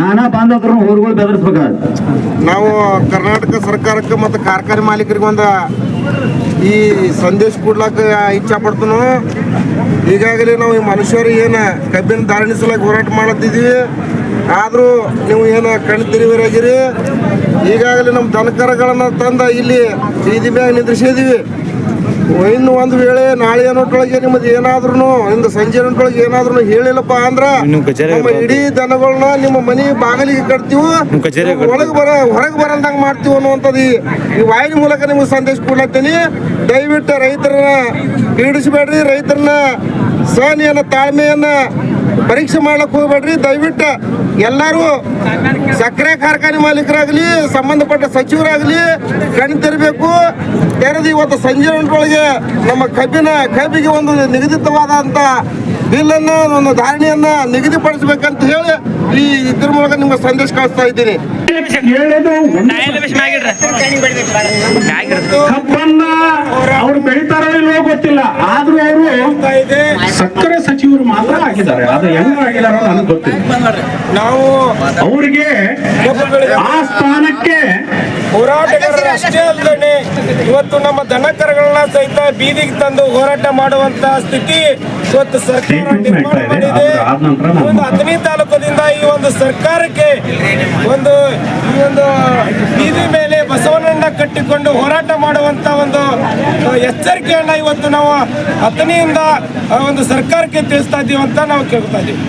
ನಾನಾ ಬಾಂಧವರು ಊರುಗಳು ನಾವು ಕರ್ನಾಟಕ ಸರ್ಕಾರಕ್ಕೆ ಮತ್ತು ಕಾರ್ಖಾನೆ ಮಾಲೀಕರಿಗೆ ಒಂದು ಈ ಸಂದೇಶ ಕೊಡ್ಲಾಕ ಇಚ್ಛಾ ಪಡ್ತನು ಈಗಾಗಲೇ ನಾವು ಈ ಮನುಷ್ಯರು ಏನು ಕಬ್ಬಿನ ಧಾರಣಿ ಹೋರಾಟ ಮಾಡತ್ತಿದ್ವಿ ಆದರೂ ನೀವು ಏನು ಕಣ್ಣು ತಿರುವಿರಾಗಿರಿ. ಈಗಾಗಲೇ ನಮ್ಮ ದನಕರಗಳನ್ನು ತಂದ ಇಲ್ಲಿ ಬೀದಿ ಮ್ಯಾಗ ನಿಂದ್ರಿಸಿದೀವಿ. ಇನ್ನು ಒಂದು ವೇಳೆ ನಾಳೆ ಅನ್ನೋಟ್ರೊಳಗೆ ನಿಮ್ದು ಏನಾದ್ರೂ ಇಂದು ಸಂಜೆ ಅನ್ನೋಟ್ರೊಳಗೆ ಏನಾದ್ರೂ ಹೇಳಿಲ್ಲಪ್ಪ ಅಂದ್ರ ನಮ್ಮ ಇಡೀ ದನಗಳನ್ನ ನಿಮ್ಮ ಮನೆ ಬಾಗಿಲಿಗೆ ಕಟ್ತೀವಿ ಒಳಗೆ ಬರ ಹೊರಗೆ ಬರಲ್ದಂಗೆ ಮಾಡ್ತೀವಿ ಅನ್ನುವಂಥದ್ದು ಈ- ಈ ವಾಹಿನಿ ಮೂಲಕ ನಿಮ್ಗೆ ಸಂದೇಶ ಕೊಡ್ಲತ್ತೀನಿ. ದಯವಿಟ್ಟು ರೈತರನ್ನ ಪೀಡಿಸಬೇಡ್ರಿ. ರೈತರನ್ನ ಸಹನೆಯನ್ನ ತಾಳ್ಮೆಯನ್ನ ಪರೀಕ್ಷೆ ಮಾಡಕ್ಕೆ ಹೋಗ್ಬೇಡ್ರಿ. ದಯವಿಟ್ಟು ಎಲ್ಲರೂ ಸಕ್ಕರೆ ಕಾರ್ಖಾನೆ ಮಾಲೀಕರಾಗಲಿ, ಸಂಬಂಧಪಟ್ಟ ಸಚಿವರಾಗಲಿ ಕಣ್ಣು ತೆರಬೇಕು. ತೆರೆದು ಇವತ್ತು ಸಂಜೆ ಉಂಟೊಳಗೆ ನಮ್ಮ ಕಬ್ಬಿನ ಕಬ್ಬಿಗೆ ಒಂದು ನಿಗದಿತವಾದಂಥ ಬಿಲ್ಲನ್ನು, ಒಂದು ಧಾರಣೆಯನ್ನ ನಿಗದಿಪಡಿಸಬೇಕಂತ ಹೇಳಿ ಈ ಇದ್ರ ಮೂಲಕ ನಿಮ್ಗೆ ಸಂದೇಶ ಕಳಿಸ್ತಾ ಇದ್ದೀನಿ. ಹೇಳೋದು ಕಬ್ಬನ್ನ ಅವ್ರು ಬೆಳಿತಾರೋ ಇಲ್ವೋ ಗೊತ್ತಿಲ್ಲ. ಆದ್ರೂ ಅವರು ಸಕ್ಕರೆ ಸಚಿವರು ಮಾತ್ರ ಆಗಿದ್ದಾರೆ. ಅದು ಹೆಂಗ್ ಆಗಿದಾರೋ ನನಗೆ ಗೊತ್ತಿಲ್ಲ. ನಾವು ಅವ್ರಿಗೆ ಆ ಸ್ಥಾನಕ್ಕೆ ಹೋರಾಟಗಾರರು ಅಷ್ಟೇ ಅಲ್ಲದೆ ಇವತ್ತು ನಮ್ಮ ದನಕರಗಳನ್ನ ಸಹಿತ ಬೀದಿಗೆ ತಂದು ಹೋರಾಟ ಮಾಡುವಂತ ಸ್ಥಿತಿ ಇವತ್ತು ಸರ್ಕಾರ ನಿರ್ಮಾಣ ಮಾಡಿದೆ. ಒಂದು ಹತ್ತನೇ ತಾಲೂಕದಿಂದ ಈ ಒಂದು ಸರ್ಕಾರಕ್ಕೆ ಒಂದು ಒಂದು ಬೀದಿ ಮೇಲೆ ಬಸವನನ್ನ ಕಟ್ಟಿಕೊಂಡು ಹೋರಾಟ ಮಾಡುವಂತ ಒಂದು ಎಚ್ಚರಿಕೆಯನ್ನ ಇವತ್ತು ನಾವು ಅತನಿಯಿಂದ ಒಂದು ಸರ್ಕಾರಕ್ಕೆ ತಿಳಿಸ್ತಾ ಇದ್ದೀವಿ ಅಂತ ನಾವು ಕೇಳ್ತಾ ಇದ್ದೀವಿ